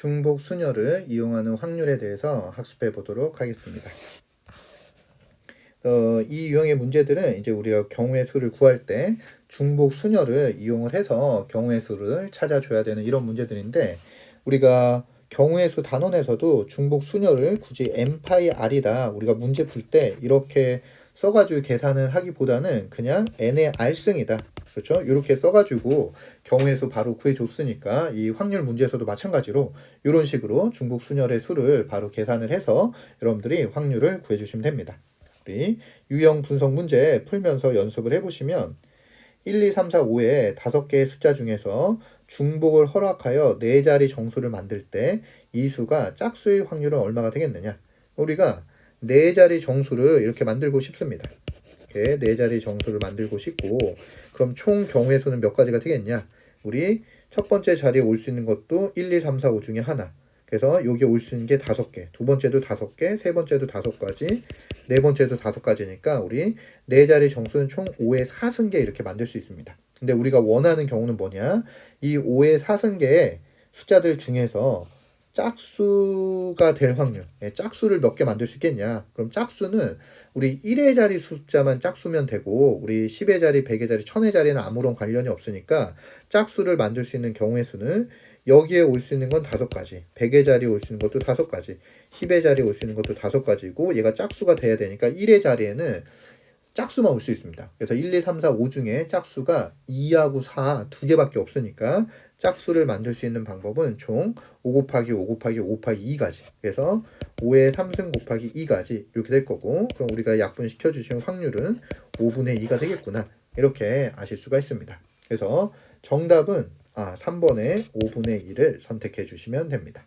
중복 순열을 이용하는 확률에 대해서 학습해 보도록 하겠습니다. 어, 이 유형의 문제들은 이제 우리가 경우의 수를 구할 때 중복 순열을 이용을 해서 경우의 수를 찾아줘야 되는 이런 문제들인데 우리가 경우의 수 단원에서도 중복 순열을 굳이 n 파이 r이다 우리가 문제 풀 때 이렇게 써가지고 계산을 하기보다는 그냥 n의 r승이다 그렇죠 이렇게 써가지고 경우의 수 바로 구해줬으니까 이 확률 문제에서도 마찬가지로 이런 식으로 중복 순열의 수를 바로 계산을 해서 여러분들이 확률을 구해주시면 됩니다. 우리 유형 분석 문제 풀면서 연습을 해보시면 1, 2, 3, 4, 5의 다섯 개의 숫자 중에서 중복을 허락하여 네 자리 정수를 만들 때 이 수가 짝수일 확률은 얼마가 되겠느냐? 우리가 네 자리 정수를 이렇게 만들고 싶습니다. 이렇게 네 자리 정수를 만들고 싶고 그럼 총 경우의 수는 몇 가지가 되겠냐? 우리 첫 번째 자리에 올 수 있는 것도 1, 2, 3, 4, 5 중에 하나. 그래서 여기 올 수 있는 게 다섯 개, 두 번째도 다섯 개, 세 번째도 다섯 가지, 네 번째도 다섯 가지니까 우리 네 자리 정수는 총 5의 4승계 이렇게 만들 수 있습니다. 근데 우리가 원하는 경우는 뭐냐? 이 5의 4승계의 숫자들 중에서 짝수가 될 확률, 예, 짝수를 몇 개 만들 수 있겠냐? 그럼 짝수는 우리 1의 자리 숫자만 짝수면 되고 우리 10의 자리, 100의 자리, 1000의 자리는 아무런 관련이 없으니까 짝수를 만들 수 있는 경우의 수는 여기에 올 수 있는 건 다섯 가지, 100의 자리에 올 수 있는 것도 다섯 가지, 10의 자리에 올 수 있는 것도 다섯 가지고 얘가 짝수가 돼야 되니까 1의 자리에는 짝수만 올 수 있습니다. 그래서 1, 2, 3, 4, 5 중에 짝수가 2하고 4 두 개밖에 없으니까 짝수를 만들 수 있는 방법은 총 5 곱하기 5 곱하기 5 곱하기 2가지. 그래서 5의 3승 곱하기 2가지 이렇게 될 거고 그럼 우리가 약분시켜 주시면 확률은 5분의 2가 되겠구나. 이렇게 아실 수가 있습니다. 그래서 정답은 아, 3번의 5분의 1을 선택해 주시면 됩니다.